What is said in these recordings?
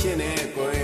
ဖြစ်နေကို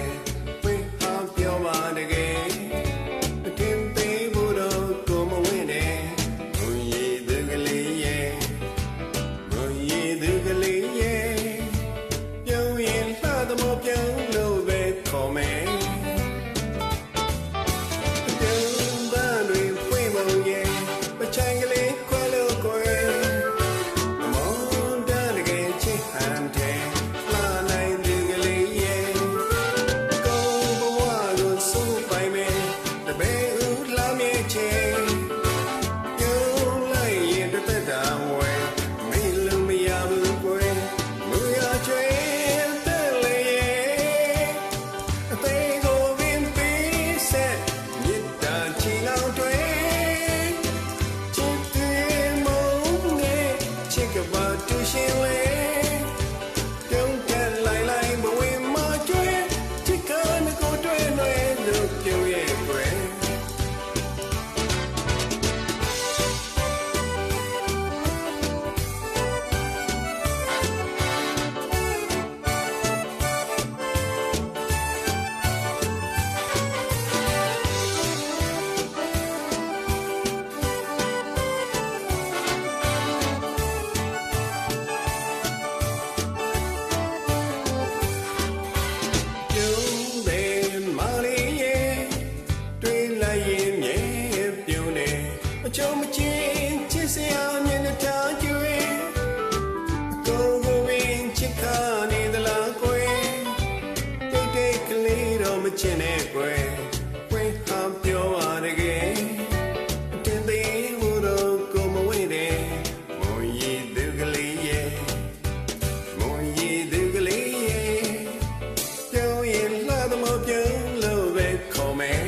ပြုံးလို့ပဲခေါ်မယ်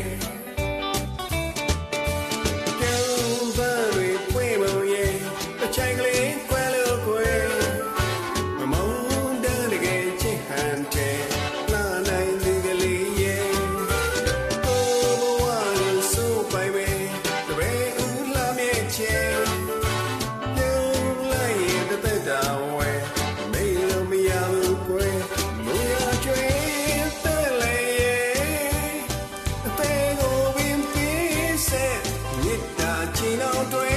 ပြုံးပါတွေပွင့်ပုံရဲ့အချိန်ကလေးခွဲလို့ခွဲမမုန်းတန်းတကယ်ချစ်ဟန်တဲ့လာနိုင်သူကလေးရဲ့ဘဝလို့ဆိုပိုင်ပဲတပည့်ဦးလာမြဲချင် I'm a chino tuyo.